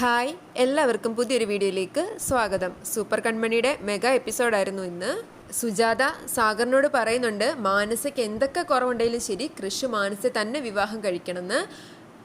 Hi എല്ലാവർക്കും പുതിയൊരു വീഡിയോയിലേക്ക് സ്വാഗതം. സൂപ്പർ കൺമണിയുടെ മെഗാ എപ്പിസോഡായിരുന്നു ഇന്ന്. സുജാത സാഗറിനോട് പറയുന്നുണ്ട് മാനസയ്ക്ക് എന്തൊക്കെ കുറവുണ്ടെങ്കിലും ശരി കൃഷി മാനസെ തന്നെ വിവാഹം കഴിക്കണമെന്ന്.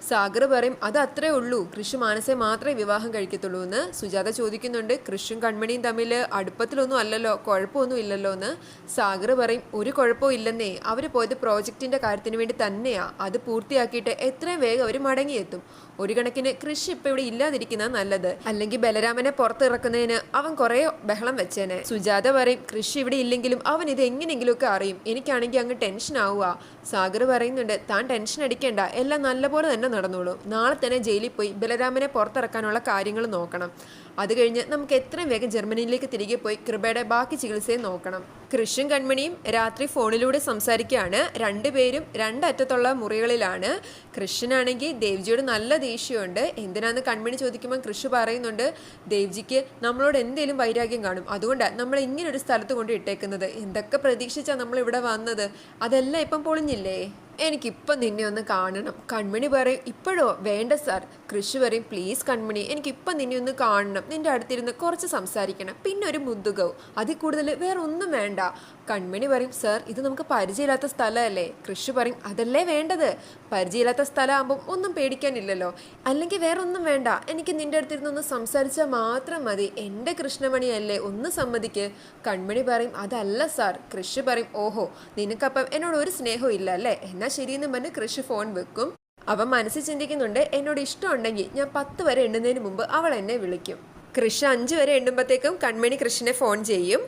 സാഗർ പറയും അത് അത്രേ ഉള്ളൂ. കൃഷി മാനസെ മാത്രമേ വിവാഹം കഴിക്കത്തുള്ളൂ എന്ന് സുജാത ചോദിക്കുന്നുണ്ട്. കൃഷും കൺമണിയും തമ്മിൽ അടുപ്പത്തിലൊന്നും അല്ലല്ലോ കുഴപ്പമൊന്നും ഇല്ലല്ലോ എന്ന് സാഗർ പറയും ഒരു കുഴപ്പവും ഇല്ലെന്നേ. അവർ പോയത് പ്രോജക്റ്റിന്റെ കാര്യത്തിന് വേണ്ടി തന്നെയാ. അത് പൂർത്തിയാക്കിയിട്ട് എത്രയും വേഗം അവർ മടങ്ങിയെത്തും. ഒരു കണക്കിന് കൃഷി ഇപ്പൊ ഇവിടെ ഇല്ലാതിരിക്കുന്ന നല്ലത്. അല്ലെങ്കിൽ ബലരാമനെ പുറത്തിറക്കുന്നതിന് അവൻ കുറെ ബഹളം വെച്ചേനെ. സുജാത പറയും കൃഷി ഇവിടെ ഇല്ലെങ്കിലും അവൻ ഇത് എങ്ങനെയെങ്കിലുമൊക്കെ അറിയും. എനിക്കാണെങ്കിൽ അങ്ങ് ടെൻഷൻ ആവുക സാഗർ പറയുന്നുണ്ട് താൻ ടെൻഷൻ അടിക്കേണ്ട. എല്ലാം നല്ലപോലെ തന്നെ നടന്നോളൂ. നാളെ തന്നെ ജയിലിൽ പോയി ബലരാമനെ പുറത്തിറക്കാനുള്ള കാര്യങ്ങൾ നോക്കണം. അത് കഴിഞ്ഞ് നമുക്ക് എത്രയും വേഗം ജർമ്മനിയിലേക്ക് തിരികെ പോയി കൃപയുടെ ബാക്കി ചികിത്സയും നോക്കണം. കൃഷും കൺമണിയും രാത്രി ഫോണിലൂടെ സംസാരിക്കുകയാണ്. രണ്ടുപേരും രണ്ടറ്റത്തുള്ള മുറികളിലാണ്. കൃഷ്ണനാണെങ്കിൽ ദേവ്ജിയോട് നല്ല ദേഷ്യമുണ്ട്. എന്തിനാന്ന് കൺമണി ചോദിക്കുമ്പോൾ കൃഷി പറയുന്നുണ്ട് ദേവ്ജിക്ക് നമ്മളോട് എന്തേലും വൈരാഗ്യം കാണും. അതുകൊണ്ടാണ് നമ്മൾ ഇങ്ങനെ ഒരു സ്ഥലത്ത് കൊണ്ട് ഇട്ടേക്കുന്നത്. എന്തൊക്കെ പ്രതീക്ഷിച്ചാണ് നമ്മൾ ഇവിടെ വന്നത്? അതെല്ലാം ഇപ്പം പൊളിഞ്ഞില്ലേ? എനിക്കിപ്പം നിന്നെ ഒന്ന് കാണണം. കൺമണി പറയും ഇപ്പോഴോ? വേണ്ട സാർ. കൃഷി പറയും പ്ലീസ് കൺമണി എനിക്കിപ്പം നിന്നെ ഒന്ന് കാണണം. നിന്റെ അടുത്തിരുന്ന് കുറച്ച് സംസാരിക്കണം. പിന്നെ ഒരു മുതുകവും. അതിൽ കൂടുതൽ വേറെ ഒന്നും വേണ്ട. കൺമണി പറയും സർ ഇത് നമുക്ക് പരിചയമില്ലാത്ത സ്ഥലമല്ലേ? കൃഷി പറയും അതല്ലേ വേണ്ടത്? പരിചയമില്ലാത്ത സ്ഥലമാകുമ്പം ഒന്നും പേടിക്കാനില്ലല്ലോ. അല്ലെങ്കിൽ വേറെ ഒന്നും വേണ്ട. എനിക്ക് നിന്റെ അടുത്തിരുന്ന് ഒന്ന് സംസാരിച്ചാൽ മാത്രം മതി. എന്റെ കൃഷ്ണമണിയല്ലേ ഒന്ന് സമ്മതിക്ക്. കൺമണി പറയും അതല്ല സാർ കൃഷി പറയും ഓഹോ നിനക്കപ്പം എന്നോട് ഒരു സ്നേഹവും ഇല്ല അല്ലേ? എന്നാൽ ശരിയെന്ന് പറഞ്ഞ് കൃഷി ഫോൺ വെക്കും. അവൻ മനസ്സിൽ ചിന്തിക്കുന്നുണ്ട് എന്നോട് ഇഷ്ടമുണ്ടെങ്കിൽ ഞാൻ പത്ത് വരെ എണ്ണുന്നതിന് മുമ്പ് അവൾ എന്നെ വിളിക്കും. കൃഷ് അഞ്ച് വരെ എണ്ണുമ്പോഴത്തേക്കും കൺമണി കൃഷ്ണനെ ഫോൺ ചെയ്യും.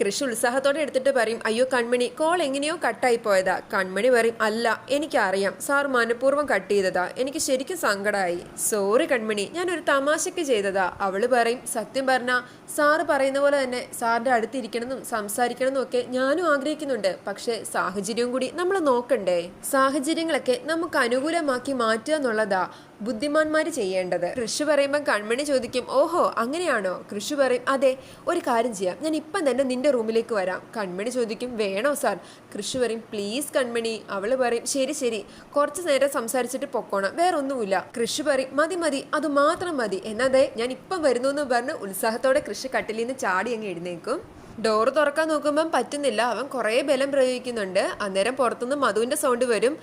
കൃഷി ഉത്സാഹത്തോടെ എടുത്തിട്ട് പറയും അയ്യോ കൺമണി കോൾ എങ്ങനെയോ കട്ടായി പോയതാ. കൺമണി പറയും അല്ല എനിക്കറിയാം. സാർ മനഃപൂർവം കട്ട് ചെയ്തതാ. എനിക്ക് ശരിക്കും സങ്കടമായി സോറി കൺമണി ഞാൻ ഒരു തമാശയ്ക്ക് ചെയ്തതാ. അവൾ പറയും സത്യം പറഞ്ഞ സാറ് പറയുന്ന പോലെ തന്നെ സാറിന്റെ അടുത്തിരിക്കണമെന്നും സംസാരിക്കണമെന്നും ഒക്കെ ഞാനും ആഗ്രഹിക്കുന്നുണ്ട്. പക്ഷെ സാഹചര്യവും കൂടി നമ്മൾ നോക്കണ്ടേ? സാഹചര്യങ്ങളൊക്കെ നമുക്ക് അനുകൂലമാക്കി മാറ്റുക എന്നുള്ളതാ. ബുദ്ധിമാന്മാർ ചെയ്യേണ്ടത്. കൃഷി പറയുമ്പോൾ കൺമണി ചോദിക്കും ഓഹോ അങ്ങനെയാണോ? കൃഷി പറയും അതെ ഒരു കാര്യം ചെയ്യാം. ഞാൻ ഇപ്പം തന്നെ നിന്റെ റൂമിലേക്ക് വരാം. കൺമണി ചോദിക്കും വേണോ സാർ? കൃഷി പറയും പ്ലീസ് കൺമണി. അവൾ പറയും ശരി ശരി. കുറച്ച് നേരം സംസാരിച്ചിട്ട് പൊക്കോണം. വേറെ ഒന്നുമില്ല കൃഷി പറയും മതി മതി. അത് മാത്രം മതി. എന്നതേ ഞാൻ ഇപ്പം വരുന്നു എന്ന് പറഞ്ഞ് ഉത്സാഹത്തോടെ കൃഷി കട്ടിലിൽ നിന്ന് ചാടി അങ്ങ് എഴുന്നേക്കും ഡോറ് തുറക്കാൻ നോക്കുമ്പം പറ്റുന്നില്ല. അവൻ കുറേ ബലം പ്രയോഗിക്കുന്നുണ്ട്. അന്നേരം പുറത്തുനിന്ന് മധുവിന്റെ സൗണ്ട് വരും.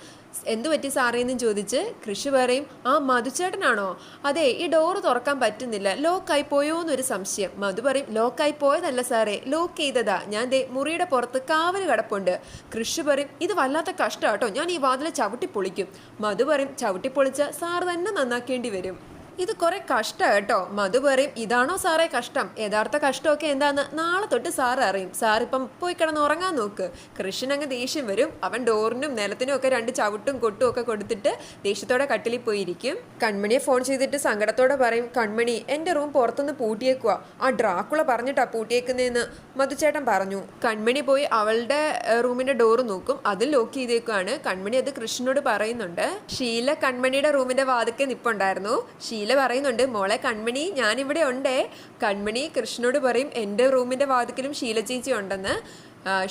എന്തു പറ്റി സാറേ? എന്നും ചോദിച്ച് കൃഷി പറയും ആ മധുചേട്ടനാണോ? അതെ ഈ ഡോറ് തുറക്കാൻ പറ്റുന്നില്ല. ലോക്കായി പോയോ എന്നൊരു സംശയം. മധു പറയും ലോക്കായി പോയതല്ല സാറേ. ലോക്ക് ചെയ്തതാ. ഞാൻ ദേ മുറിയുടെ പുറത്ത് കാവൽ കിടപ്പുണ്ട്. കൃഷി പറയും ഇത് വല്ലാത്ത കഷ്ടാട്ടോ ഞാൻ ഈ വാതിലെ ചവിട്ടി പൊളിക്കും. മധു പറയും ചവിട്ടി പൊളിച്ച സാർ തന്നെ നന്നാക്കേണ്ടി വരും. ഇത് കുറെ കഷ്ട കേട്ടോ. മധു പറയും ഇതാണോ സാറേ കഷ്ടം? യഥാർത്ഥ കഷ്ടമൊക്കെ എന്താന്ന് നാളെ തൊട്ട് സാറ് അറിയും. സാർ ഇപ്പം പോയി കിടന്ന് ഉറങ്ങാൻ നോക്ക്. കൃഷ്ണൻ അങ്ങ് ദേഷ്യം വരും. അവൻ ഡോറിനും നിലത്തിനും ഒക്കെ രണ്ട് ചവിട്ടും കൊട്ടും ഒക്കെ കൊടുത്തിട്ട് ദേഷ്യത്തോടെ കട്ടിലിൽ പോയിരിക്കും കൺമണിയെ ഫോൺ ചെയ്തിട്ട് സങ്കടത്തോടെ പറയും കൺമണി എന്റെ റൂം പുറത്തുനിന്ന് പൂട്ടിയേക്കുക ആ ഡ്രാക്കുള പറഞ്ഞിട്ടാ പൂട്ടിയേക്കുന്നതെന്ന് മധുചേട്ടൻ പറഞ്ഞു. കൺമണി പോയി അവളുടെ റൂമിന്റെ ഡോർ നോക്കും. അതിൽ ലോക്ക് ചെയ്തേക്കുവാണ്. കൺമണി അത് കൃഷ്ണനോട് പറയുന്നുണ്ട്. ഷീല കൺമണിയുടെ റൂമിന്റെ വാതിക്കെ നിപ്പുണ്ടായിരുന്നു. ഷീല പറയുന്നുണ്ട് മോളെ കൺമണി ഞാനിവിടെ ഉണ്ടേ. കൺമണി കൃഷ്ണനോട് പറയും എന്റെ റൂമിന്റെ വാതിക്കലും ശീല ചേച്ചി ഉണ്ടെന്ന്.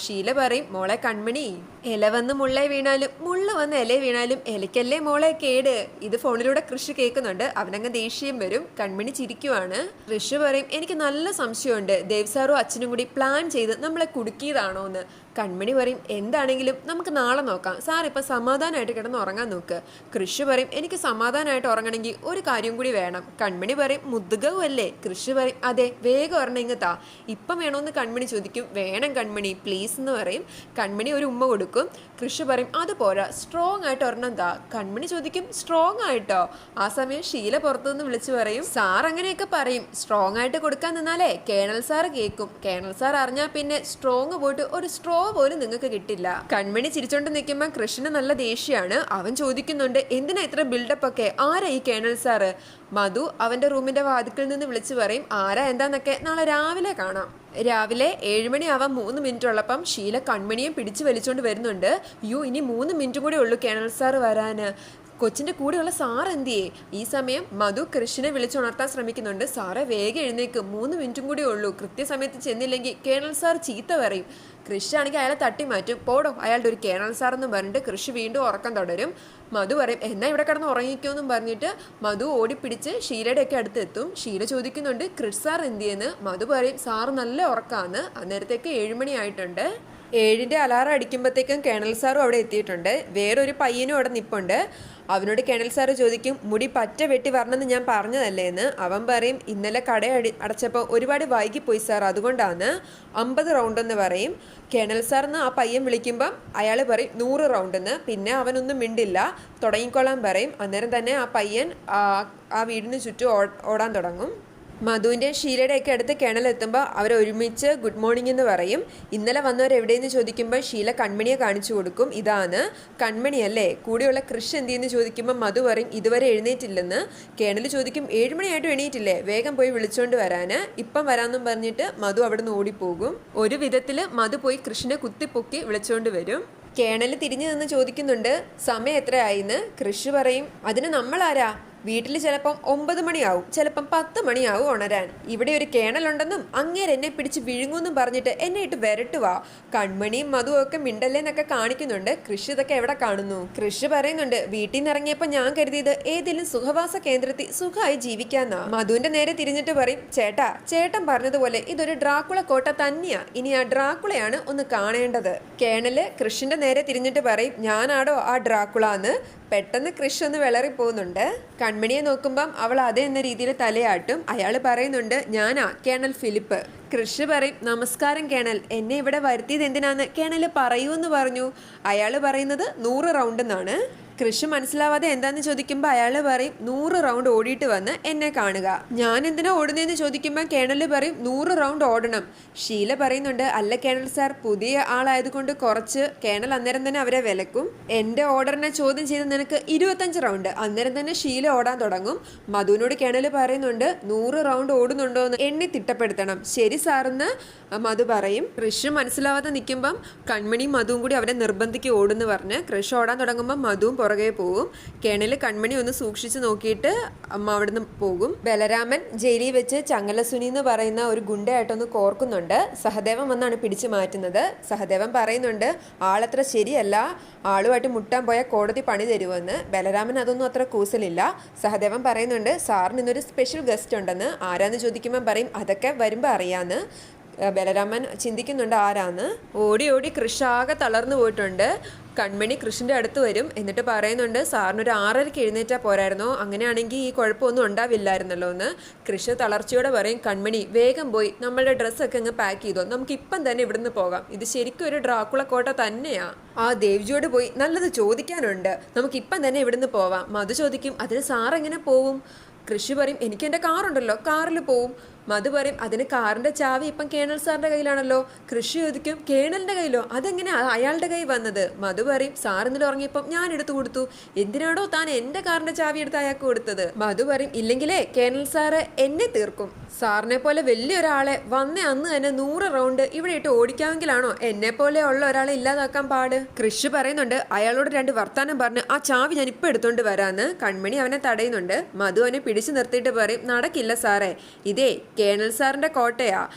ഷീല പറയും മോളെ കൺമണി ഇല വന്ന് മുള്ളേ വീണാലും മുള്ള വന്ന് ഇല വീണാലും ഇലയ്ക്കല്ലേ മോളെ കേട്? ഇത് ഫോണിലൂടെ കൃഷി കേൾക്കുന്നുണ്ട് അവനങ്ങ് ദേഷ്യം വരും കൺമണി ചിരിക്കുവാണ്. കൃഷി പറയും എനിക്ക് നല്ല സംശയമുണ്ട് ദേവ് സാറും അച്ഛനും കൂടി പ്ലാൻ ചെയ്ത് നമ്മളെ കുടുക്കിയതാണോ എന്ന് കൺമണി പറയും എന്താണെങ്കിലും നമുക്ക് നാളെ നോക്കാം. സാർ ഇപ്പം സമാധാനമായിട്ട് കിടന്ന് ഉറങ്ങാൻ നോക്ക്. കൃഷി പറയും എനിക്ക് സമാധാനമായിട്ട് ഉറങ്ങണമെങ്കിൽ ഒരു കാര്യം കൂടി വേണം. കൺമണി പറയും മുതുകവും അല്ലേ? കൃഷി പറയും അതെ വേഗം ഒരെണ്ണം ഇങ്ങ് താ. ഇപ്പം വേണമെന്ന് കൺമണി ചോദിക്കും വേണം കൺമണി പ്ലീസ് എന്ന് പറയും. കൺമണി ഒരു ഉമ്മ കൊടുക്കും. കൃഷി പറയും അത് പോരാ സ്ട്രോങ് ആയിട്ട് ഒരെണ്ണം താ. കൺമണി ചോദിക്കും സ്ട്രോങ് ആയിട്ടോ? ആ സമയം ഷീല പുറത്തുനിന്ന് വിളിച്ചു പറയും സാർ അങ്ങനെയൊക്കെ പറയും സ്ട്രോങ് ആയിട്ട് കൊടുക്കാൻ നിന്നാലേ കേണൽ സാർ കേൾക്കും. കേണൽ സാർ അറിഞ്ഞാൽ പിന്നെ സ്ട്രോങ് പോയിട്ട് ഒരു സ്ട്രോ പോലും നിങ്ങൾക്ക് കിട്ടില്ല. കൺമണി ചിരിച്ചോണ്ട് നിൽക്കുമ്പോൾ കൃഷ്ണന് നല്ല ദേഷ്യമാണ്. അവൻ ചോദിക്കുന്നുണ്ട് എന്തിനാ ഇത്ര ബിൽഡപ്പ് ഒക്കെ? ആരാ ഈ കേണൽ സാറ് മധു അവന്റെ റൂമിന്റെ വാതിക്കൽ നിന്ന് വിളിച്ചു പറയും ആരാ എന്താന്നൊക്കെ നാളെ രാവിലെ കാണാം. രാവിലെ ഏഴുമണി ആവാൻ മൂന്ന് മിനിറ്റ് ഉള്ളപ്പം ശീല കൺമണിയും പിടിച്ചു വലിച്ചുകൊണ്ട് വരുന്നുണ്ട്. യു ഇനി മൂന്ന് മിനിറ്റ് കൂടെ ഉള്ളൂ കേണൽ സാർ വരാന്. കൊച്ചിന്റെ കൂടെയുള്ള സാർ എന്തിയേ? ഈ സമയം മധു കൃഷിനെ വിളിച്ചുണർത്താൻ ശ്രമിക്കുന്നുണ്ട്. സാറെ വേഗം എഴുന്നേക്ക്. മൂന്ന് മിനിറ്റും കൂടി ഉള്ളൂ. കൃത്യസമയത്ത് ചെന്നില്ലെങ്കിൽ കേണൽ സാർ ചീത്ത പറയും. കൃഷി ആണെങ്കിൽ അയാളെ തട്ടി മാറ്റും പോടോ അയാളുടെ ഒരു കേണൽ സാർ എന്ന് പറഞ്ഞിട്ട് കൃഷി വീണ്ടും ഉറക്കം തുടരും. മധു പറയും എന്നാ ഇവിടെ കിടന്ന് ഉറങ്ങിക്കോന്നും പറഞ്ഞിട്ട് മധു ഓടിപ്പിടിച്ച് ഷീലയുടെ ഒക്കെ അടുത്ത് എത്തും ഷീല ചോദിക്കുന്നുണ്ട് കൃഷ് സാർ എന്തിയെന്ന്? മധു പറയും സാർ നല്ല ഉറക്കാന്ന് അന്നേരത്തേക്ക് ഏഴുമണി ആയിട്ടുണ്ട് ഏഴിന്റെ അലാറം അടിക്കുമ്പോഴത്തേക്കും കേണൽ സാറും അവിടെ എത്തിയിട്ടുണ്ട്. വേറൊരു പയ്യനും അവിടെ നിപ്പുണ്ട്. അവനോട് കേണൽ സാറ് ചോദിക്കും മുടി പറ്റ വെട്ടി വരണമെന്ന് ഞാൻ പറഞ്ഞതല്ലേ എന്ന്? അവൻ പറയും ഇന്നലെ കട അടി അടച്ചപ്പോൾ ഒരുപാട് വൈകിപ്പോയി സാർ അതുകൊണ്ടാണ്. അമ്പത് റൗണ്ട് എന്ന് പറയും. കേണൽ സാർ ആ പയ്യൻ വിളിക്കുമ്പം അയാൾ പറയും നൂറ് റൗണ്ട് എന്ന്. പിന്നെ അവനൊന്നും മിണ്ടില്ല. തുടങ്ങിക്കൊള്ളാൻ പറയും. അന്നേരം തന്നെ ആ പയ്യൻ ആ വീടിന് ചുറ്റും ഓടാൻ തുടങ്ങും. മധുവിന്റെ ഷീലയുടെയൊക്കെ അടുത്ത് കിണലെത്തുമ്പോൾ അവർ ഒരുമിച്ച് ഗുഡ് മോർണിംഗ് എന്ന് പറയും. ഇന്നലെ വന്നവർ എവിടെയെന്ന് ചോദിക്കുമ്പോൾ ഷീല കൺമണിയെ കാണിച്ചു കൊടുക്കും. ഇതാണ് കൺമണിയല്ലേ കൂടെയുള്ള കൃഷി എന്തിയെന്ന് ചോദിക്കുമ്പോൾ മധു പറയും ഇതുവരെ എഴുന്നേറ്റില്ലെന്ന്. കേണൽ ചോദിക്കും ഏഴുമണിയായിട്ടും എണീറ്റില്ലേ? വേഗം പോയി വിളിച്ചുകൊണ്ട് വരാൻ ഇപ്പം വരാമെന്നും പറഞ്ഞിട്ട് മധു അവിടെ നിന്ന് ഓടിപ്പോകും. ഒരു വിധത്തിൽ മധു പോയി കൃഷിനെ കുത്തിപ്പൊക്കി വിളിച്ചുകൊണ്ട് വരും. കേണൽ തിരിഞ്ഞു നിന്ന് ചോദിക്കുന്നുണ്ട് സമയം എത്രയായിന്ന്? കൃഷി പറയും അതിന് നമ്മളാരാ? വീട്ടിൽ ചിലപ്പം ഒമ്പത് മണിയാവും ചിലപ്പം പത്ത് മണിയാവും ഉണരാൻ. ഇവിടെ ഒരു കേണലുണ്ടെന്നും അങ്ങേര് എന്നെ പിടിച്ച് വിഴുങ്ങുമെന്നും പറഞ്ഞിട്ട് എന്നെ ഇട്ട് വരട്ടുവാ. കൺമണിയും മധുവും ഒക്കെ മിണ്ടല്ലേന്നൊക്കെ കാണിക്കുന്നുണ്ട്. കൃഷി ഇതൊക്കെ എവിടെ കാണുന്നു? കൃഷി പറയുന്നുണ്ട്. വീട്ടിൽ നിന്ന് ഇറങ്ങിയപ്പോൾ ഞാൻ കരുതിയത് ഏതെങ്കിലും സുഖവാസ കേന്ദ്രത്തിൽ സുഖമായി ജീവിക്കാന്നാ. മധുവിന്റെ നേരെ തിരിഞ്ഞിട്ട് പറയും ചേട്ടാ ചേട്ടൻ പറഞ്ഞതുപോലെ ഇതൊരു ഡ്രാക്കുള കോട്ട തന്നെയാ. ഇനി ആ ഡ്രാക്കുളയാണ് ഒന്ന് കാണേണ്ടത്. കേണൽ കൃഷിന്റെ നേരെ തിരിഞ്ഞിട്ട് പറയും ഞാനാടോ ആ ഡ്രാക്കുള എന്ന് പെട്ടെന്ന് കൃഷി ഒന്ന് വിളറി പോകുന്നുണ്ട്. കൺമണിയെ നോക്കുമ്പം അവൾ അതേ എന്ന രീതിയിൽ തലയാട്ടും. അയാൾ പറയുന്നുണ്ട് ഞാനാ കേണൽ ഫിലിപ്പ്. കൃഷി പറയും നമസ്കാരം കേണൽ. എന്നെ ഇവിടെ വരുത്തിയത് എന്തിനാന്ന്? കേണൽ പറയൂ എന്ന് പറഞ്ഞു. അയാൾ പറയുന്നത് നൂറ് റൗണ്ട് എന്നാണ്. കൃഷി മനസ്സിലാവാതെ എന്താന്ന് ചോദിക്കുമ്പോൾ അയാൾ പറയും നൂറ് റൗണ്ട് ഓടിയിട്ട് വന്ന് എന്നെ കാണുക. ഞാൻ എന്തിനാ ഓടുന്നതെന്ന് ചോദിക്കുമ്പോൾ കേണൽ പറയും നൂറ് റൗണ്ട് ഓടണം. ഷീല പറയുന്നുണ്ട് അല്ല കേണൽ സാർ പുതിയ ആളായതുകൊണ്ട് കുറച്ച് കേണൽ അന്നേരം തന്നെ അവരെ വിലക്കും. എന്റെ ഓർഡറിനെ ചോദ്യം ചെയ്ത് നിനക്ക് ഇരുപത്തഞ്ച് റൗണ്ട് അന്നേരം തന്നെ ഷീല ഓടാൻ തുടങ്ങും. മധുവിനോട് കേണൽ പറയുന്നുണ്ട് നൂറ് റൗണ്ട് ഓടുന്നുണ്ടോ എന്ന് എണ്ണി തിട്ടപ്പെടുത്തണം. ശരി സാറെന്ന് മധു പറയും. കൃഷി മനസ്സിലാവാതെ നിൽക്കുമ്പം കൺമണിയും മധുവും കൂടി അവരെ നിർബന്ധിക്ക് ഓടുന്നു പറഞ്ഞ് കൃഷി ഓടാൻ തുടങ്ങുമ്പോൾ മധുവും പുറകെ പോകും കേണൽ കൺമണി ഒന്ന് സൂക്ഷിച്ച് നോക്കിയിട്ട് അമ്മ അവിടുന്ന് പോകും. ബലരാമൻ ജയിലിൽ വെച്ച് ചങ്ങലസുനി എന്ന് പറയുന്ന ഒരു ഗുണ്ടയായിട്ടൊന്ന് കോർക്കുന്നുണ്ട്. സഹദേവൻ വന്നാണ് പിടിച്ചു മാറ്റുന്നത്. സഹദേവൻ പറയുന്നുണ്ട് ആളത്ര ശരിയല്ല. ആളുമായിട്ട് മുട്ടാൻ പോയാൽ കോടതി പണി തരുമെന്ന്. ബലരാമൻ അതൊന്നും അത്ര കൂസലില്ല. സഹദേവൻ പറയുന്നുണ്ട് സാറിന് ഇന്നൊരു സ്പെഷ്യൽ ഗസ്റ്റ് ഉണ്ടെന്ന്. ആരാന്ന് ചോദിക്കുമ്പോൾ പറയും അതൊക്കെ വരുമ്പോൾ അറിയാന്ന്. ഏഹ് ബലരാമൻ ചിന്തിക്കുന്നുണ്ട് ആരാന്ന്. ഓടി ഓടി കൃഷാകെ തളർന്നു പോയിട്ടുണ്ട്. കൺമണി കൃഷിന്റെ അടുത്ത് വരും. എന്നിട്ട് പറയുന്നുണ്ട് സാറിനൊരു ആറരയ്ക്ക് എഴുന്നേറ്റാൽ പോരായിരുന്നോ? അങ്ങനെയാണെങ്കിൽ ഈ കുഴപ്പമൊന്നും ഉണ്ടാവില്ലായിരുന്നല്ലോ എന്ന്. കൃഷി തളർച്ചയോടെ പറയും കൺമണി വേഗം പോയി. നമ്മളുടെ ഡ്രസ്സൊക്കെ അങ്ങ് പാക്ക് ചെയ്തോ. നമുക്ക് ഇപ്പം തന്നെ ഇവിടുന്ന് പോകാം. ഇത് ശരിക്കും ഒരു ഡ്രാക്കുള കോട്ട തന്നെയാ. ആ ദേവ്ജിയോട് പോയി നല്ലത് ചോദിക്കാനുണ്ട്. നമുക്ക് ഇപ്പം തന്നെ ഇവിടുന്ന് പോവാം. മധു ചോദിക്കും അതിന് സാറെങ്ങനെ പോവും? കൃഷി പറയും എനിക്ക് എന്റെ കാറുണ്ടല്ലോ. കാറിൽ പോവും. മധു പറയും അതിന് കാറിന്റെ ചാവി ഇപ്പം കേണൽ സാറിന്റെ കയ്യിലാണല്ലോ. കൃഷി ചോദിക്കും കേണലിന്റെ കയ്യിലോ? അതെങ്ങനെ അയാളുടെ കൈ വന്നത്? മധു പറയും സാർ ഇന്നലെ ഉറങ്ങിയപ്പം ഞാൻ എടുത്തു കൊടുത്തു. എന്തിനാണോ താൻ എന്റെ കാറിന്റെ ചാവി എടുത്ത് അയാൾക്ക് കൊടുത്തത്? മധു പറയും ഇല്ലെങ്കിലേ കേണൽ സാറ് എന്നെ തീർക്കും. സാറിനെ പോലെ വലിയൊരാളെ വന്ന അന്ന് തന്നെ നൂറ് റൗണ്ട് ഇവിടെ ഇട്ട് ഓടിക്കാമെങ്കിലാണോ എന്നെ പോലെ ഉള്ള ഒരാളെ ഇല്ലാതാക്കാൻ പാട്? കൃഷി പറയുന്നുണ്ട് അയാളോട് രണ്ട് വർത്താനം പറഞ്ഞ് ആ ചാവി ഞാൻ ഇപ്പൊ എടുത്തോണ്ട് വരാന്ന്. കൺമണി അവനെ തടയുന്നുണ്ട് മധു അവനെ പിടിച്ചു നിർത്തിയിട്ട് പറയും നടക്കില്ല സാറേ. ഇതേ കേണൽ സാറിന്റെ കോട്ടയാ.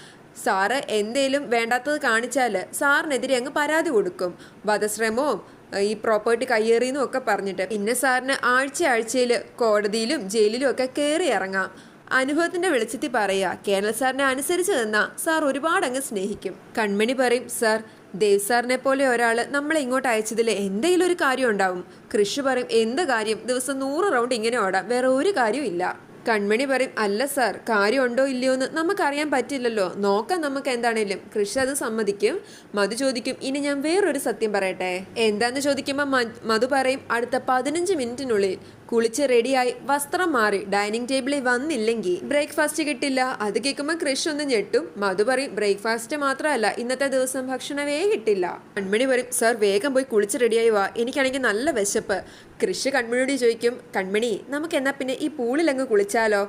സാറ് എന്തേലും വേണ്ടാത്തത് കാണിച്ചാൽ സാറിനെതിരെ അങ്ങ് പരാതി കൊടുക്കും. വധശ്രമവും ഈ പ്രോപ്പർട്ടി കയ്യേറിയെന്നും ഒക്കെ പറഞ്ഞിട്ട്. പിന്നെ സാറിന് ആഴ്ച ആഴ്ചയിൽ കോടതിയിലും ജയിലിലും ഒക്കെ കയറി ഇറങ്ങാം. അനുഭവത്തിന്റെ വെളിച്ചത്തിൽ പറയുക കേണൽ സാറിനെ അനുസരിച്ച് നിന്നാ സാർ ഒരുപാട് അങ്ങ് സ്നേഹിക്കും. കൺമണി പറയും സാർ ദേവ് സാറിനെ പോലെ ഒരാൾ നമ്മളെ ഇങ്ങോട്ട് അയച്ചതിൽ എന്തെങ്കിലും ഒരു കാര്യം ഉണ്ടാവും. കൃഷി പറയും എന്ത് കാര്യം? ദിവസം നൂറ് റൗണ്ട് ഇങ്ങനെ ഓടാം. വേറെ ഒരു കാര്യവും ഇല്ല. കൺമണി പറയും അല്ല സാർ കാര്യമുണ്ടോ ഇല്ലയോ എന്ന് നമുക്കറിയാൻ പറ്റില്ലല്ലോ. നോക്കാം നമുക്ക് എന്താണേലും. കൃഷി അത് സമ്മതിക്കും. മധു ചോദിക്കും ഇനി ഞാൻ വേറൊരു സത്യം പറയട്ടെ? എന്താന്ന് ചോദിക്കുമ്പോൾ മധു പറയും അടുത്ത പതിനഞ്ച് മിനിറ്റിനുള്ളിൽ. കുളിച്ച് റെഡിയായി വസ്ത്രം മാറി ഡൈനിങ് ടേബിളിൽ വന്നില്ലെങ്കിൽ ബ്രേക്ക്ഫാസ്റ്റ് കിട്ടില്ല. അത് കേൾക്കുമ്പോൾ കൃഷി ഒന്ന് ഞെട്ടും. മധു പറയും ബ്രേക്ക്ഫാസ്റ്റ് മാത്രമല്ല ഇന്നത്തെ ദിവസം ഭക്ഷണമേ കിട്ടില്ല. കൺമണി പറയും സർ വേഗം പോയി കുളിച്ച് റെഡിയായി വാ. എനിക്കാണെങ്കിൽ നല്ല വിശപ്പ്. കൃഷി കൺമണിയോട് ചോദിക്കും കൺമണി നമുക്ക് എന്നാ പിന്നെ ഈ പൂളിലങ്ങ് കുളിച്ചാലോ?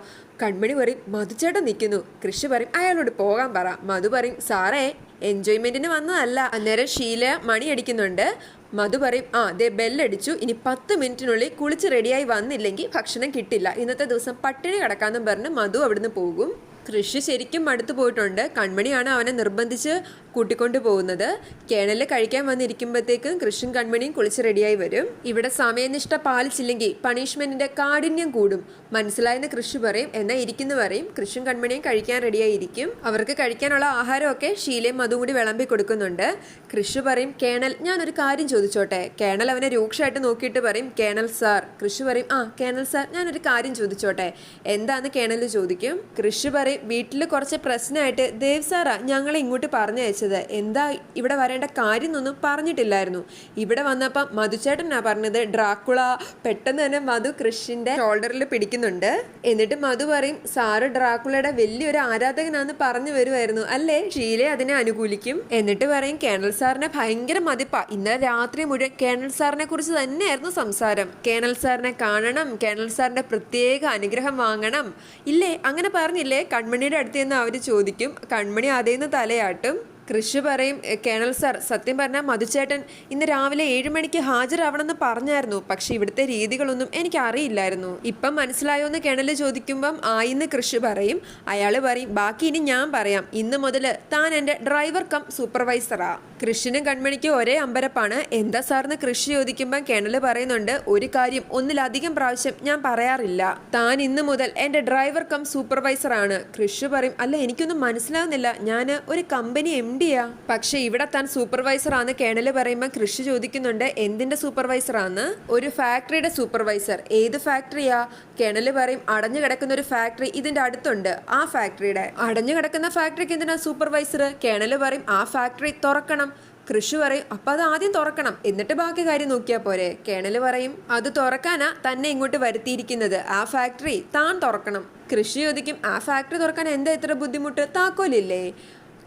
കൺമണി പറയും മധുചേട്ടൻ നിൽക്കുന്നു. കൃഷി പറയും അയാളോട് പോകാൻ പറ. മധു പറയും സാറേ എൻജോയ്മെന്റിന് വന്നതല്ല. അന്നേരം ഷീല മണി അടിക്കുന്നുണ്ട് മധു പറയും ആ ദേ ബെല്ലടിച്ചു ഇനി പത്ത് മിനിറ്റിനുള്ളിൽ കുളിച്ച് റെഡിയായി വന്നില്ലെങ്കിൽ ഭക്ഷണം കിട്ടില്ല. ഇന്നത്തെ ദിവസം പട്ടിണി കിടക്കാമെന്നും പറഞ്ഞ് മധു അവിടുന്ന് പോകും. കൃഷി ശരിക്കും മടുത്തു പോയിട്ടുണ്ട്. കൺമണിയാണ് അവനെ നിർബന്ധിച്ച് കൂട്ടിക്കൊണ്ടു പോകുന്നത്. കേണലിൽ കഴിക്കാൻ വന്നിരിക്കുമ്പോഴത്തേക്കും കൃഷിയും കൺമണിയും കുളിച്ച് റെഡിയായി വരും. ഇവിടെ സമയനിഷ്ഠ പാലിച്ചില്ലെങ്കിൽ പണിഷ്മെന്റിന്റെ കാഠിന്യം കൂടും. മനസ്സിലായെന്ന് കൃഷി പറയും എന്നാൽ ഇരിക്കുന്നു പറയും. കൃഷിയും കൺമണിയും കഴിക്കാൻ റെഡിയായിരിക്കും. അവർക്ക് കഴിക്കാനുള്ള ആഹാരമൊക്കെ ഷീലയും അതും കൂടി വിളമ്പി കൊടുക്കുന്നുണ്ട്. കൃഷി പറയും കേണൽ ഞാനൊരു കാര്യം ചോദിച്ചോട്ടെ? കേണൽ അവനെ രൂക്ഷമായിട്ട് നോക്കിയിട്ട് പറയും കേണൽ സാർ. കൃഷി പറയും ആ കേണൽ സാർ ഞാനൊരു കാര്യം ചോദിച്ചോട്ടെ? എന്താന്ന് കേണൽ ചോദിക്കും. കൃഷി പറയും വീട്ടിൽ കുറച്ച് പ്രശ്നമായിട്ട് ദേവ് സാറാ ഞങ്ങളെ ഇങ്ങോട്ട് പറഞ്ഞയച്ചത്. എന്താ ഇവിടെ വരേണ്ട കാര്യം എന്നൊന്നും പറഞ്ഞിട്ടില്ലായിരുന്നു. ഇവിടെ വന്നപ്പം മധുചേട്ടനാ പറഞ്ഞത് ഡ്രാക്കുള പെട്ടെന്ന് തന്നെ മധു കൃഷിന്റെ ഷോൾഡറിൽ പിടിക്കുന്നുണ്ട്. എന്നിട്ട് മധു പറയും സാറ് ഡ്രാക്കുളയുടെ വലിയൊരു ആരാധകനാന്ന് പറഞ്ഞു വരുമായിരുന്നു അല്ലേ? ഷീലെ അതിനെ അനുകൂലിക്കും. എന്നിട്ട് പറയും കേണൽ സാറിനെ ഭയങ്കര മതിപ്പാ. ഇന്നലെ രാത്രി മുഴുവൻ കേണൽ സാറിനെ കുറിച്ച് തന്നെയായിരുന്നു സംസാരം. കേണൽ സാറിനെ കാണണം കേണൽ സാറിന്റെ പ്രത്യേക അനുഗ്രഹം വാങ്ങണം. ഇല്ലേ? അങ്ങനെ പറഞ്ഞില്ലേ? കൺമണിയുടെ അടുത്ത് നിന്ന് അവർ ചോദിക്കും കൺമണി അതേന്ന് തലയാട്ടും? കൃഷി പറയും "എ, കേണൽ സാർ സത്യം പറഞ്ഞാൽ മധുചേട്ടൻ ഇന്ന് രാവിലെ ഏഴ് മണിക്ക് ഹാജരാവണമെന്ന് പറഞ്ഞായിരുന്നു. പക്ഷേ ഇവിടുത്തെ രീതികളൊന്നും എനിക്ക് അറിയില്ലായിരുന്നു ഇപ്പം മനസ്സിലായോ എന്ന് കേണൽ ചോദിക്കുമ്പം ആയിന്ന് കൃഷി പറയും. അയാൾ പറയും ബാക്കി ഇനി ഞാൻ പറയാം. ഇന്ന് മുതൽ താൻ എന്റെ ഡ്രൈവർ കം സൂപ്പർവൈസറാ. കൃഷിനും കൺമണിക്കും ഒരേ അമ്പരപ്പാണ്. എന്താ സാറിന് കൃഷി ചോദിക്കുമ്പം കേണൽ പറയുന്നുണ്ട് ഒരു കാര്യം ഒന്നിലധികം പ്രാവശ്യം ഞാൻ പറയാറില്ല. താൻ ഇന്ന് മുതൽ എന്റെ ഡ്രൈവർ കം സൂപ്പർവൈസറാണ്. കൃഷി പറയും അല്ല എനിക്കൊന്നും മനസ്സിലാവുന്നില്ല. ഞാൻ ഒരു കമ്പനി എം ഡിയാ പക്ഷെ ഇവിടെ താൻ സൂപ്പർവൈസർ ആണ് കേണൽ പറയുമ്പോൾ കൃഷി ചോദിക്കുന്നുണ്ട്. എന്തിന്റെ സൂപ്പർവൈസർ ആണ് ഒരു ഫാക്ടറിയുടെ സൂപ്പർവൈസർ. ഏത് ഫാക്ടറിയാ? കേണൽ പറയും അടഞ്ഞു കിടക്കുന്ന ഒരു ഫാക്ടറി ഇതിന്റെ അടുത്തുണ്ട്. ആ ഫാക്ടറിയുടെ. അടഞ്ഞു കിടക്കുന്ന ഫാക്ടറിക്ക് എന്തിനാ സൂപ്പർവൈസർ കേണൽ പറയും ആ ഫാക്ടറി തുറക്കണം. കൃഷി പറയും അപ്പൊ അത് ആദ്യം തുറക്കണം. എന്നിട്ട് ബാക്കി കാര്യം നോക്കിയാ പോരെ. കേണൽ പറയും അത് തുറക്കാനാ തന്നെ ഇങ്ങോട്ട് വരുത്തിയിരിക്കുന്നത്. ആ ഫാക്ടറി താൻ തുറക്കണം. കൃഷി ചോദിക്കും ആ ഫാക്ടറി തുറക്കാൻ എന്താ ഇത്ര ബുദ്ധിമുട്ട്? താക്കോലില്ലേ.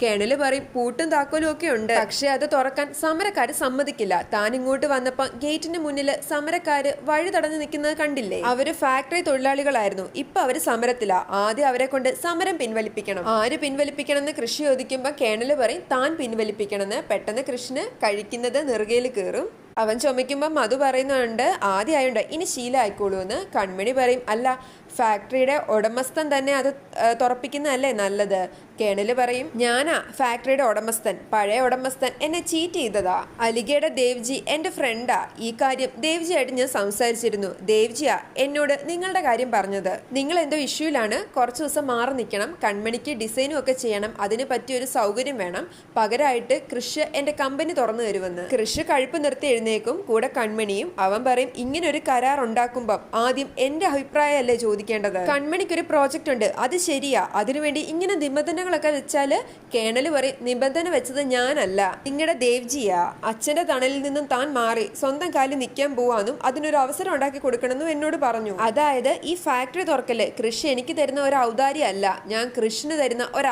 കേണൽ പറയും പൂട്ടും താക്കോലും ഒക്കെ ഉണ്ട്. പക്ഷെ അത് തുറക്കാൻ സമരക്കാര് സമ്മതിക്കില്ല. താൻ ഇങ്ങോട്ട് വന്നപ്പോ ഗേറ്റിന് മുന്നിൽ സമരക്കാര് വഴി തടഞ്ഞു നിൽക്കുന്നത് കണ്ടില്ലേ? അവർ ഫാക്ടറി തൊഴിലാളികളായിരുന്നു. ഇപ്പൊ അവർ സമരത്തില. ആദ്യം അവരെ കൊണ്ട് സമരം പിൻവലിപ്പിക്കണം. ആര് പിൻവലിപ്പിക്കണമെന്ന് കൃഷി ചോദിക്കുമ്പോ കേണൽ പറയും താൻ പിൻവലിപ്പിക്കണമെന്ന് പെട്ടെന്ന് കൃഷ്ണന് കഴിക്കുന്നത് നെറുകയിൽ കയറും അവൻ ചുമയ്ക്കുമ്പോൾ മധു പറയുന്നുണ്ട് ആദ്യമായുണ്ട് ഇനി ശീലമായിക്കോളൂ എന്ന് കൺമണി പറയും അല്ല ഫാക്ടറിയുടെ ഉടമസ്ഥൻ തന്നെ അത് തുറപ്പിക്കുന്നതല്ലേ നല്ലത്? കേണൽ പറയും ഞാനാ ഫാക്ടറിയുടെ ഉടമസ്ഥൻ പഴയ ഉടമസ്ഥൻ. എന്നെ ചീറ്റ് ചെയ്തതാ. അലിഗയുടെ ദേവ്ജി എന്റെ ഫ്രണ്ടാ. ഈ കാര്യം ദേവ്ജിയായിട്ട് ഞാൻ സംസാരിച്ചിരുന്നു. ദേവ്ജിയാ എന്നോട് നിങ്ങളുടെ കാര്യം പറഞ്ഞത്. നിങ്ങൾ എന്തോ ഇഷ്യൂലാണ് കുറച്ച് ദിവസം മാറി നിൽക്കണം. കൺമണിക്ക് ഡിസൈനും ഒക്കെ ചെയ്യണം. അതിന് പറ്റിയൊരു സൗകര്യം വേണം. പകരമായിട്ട് കൃഷി എന്റെ കമ്പനി തുറന്നു തരുമെന്ന്. കൃഷി കഴുപ്പ് നിർത്തി എഴുന്നേക്കും കൂടെ കൺമണിയും അവൻ പറയും ഇങ്ങനെ ഒരു കരാർ ഉണ്ടാക്കുമ്പം ആദ്യം എന്റെ അഭിപ്രായമല്ലേ ചോദിക്കേണ്ടത്? കൺമണിക്കൊരു പ്രോജക്റ്റ് ഉണ്ട് അത് ശരിയാ. അതിനുവേണ്ടി ഇങ്ങനെ നിബന്ധനകളൊക്കെ വെച്ചാൽ കേണൽ പറയും നിബന്ധന വെച്ചത് ഞാനല്ല. നിങ്ങളുടെ ദേവ്ജിയാ. അച്ഛന്റെ തണലിൽ നിന്നും താൻ മാറി. സ്വന്തം കാലിൽ നിൽക്കാൻ പോവാന്നും അതിനൊരു അവസരം ഉണ്ടാക്കി കൊടുക്കണമെന്നും എന്നോട് പറഞ്ഞു. അതായത് ഈ ഫാക്ടറി തുറക്കൽ കൃഷി എനിക്ക് തരുന്ന ഒരു ഔദാര്യമല്ല ഞാൻ കൃഷിന് തരുന്ന ഒരു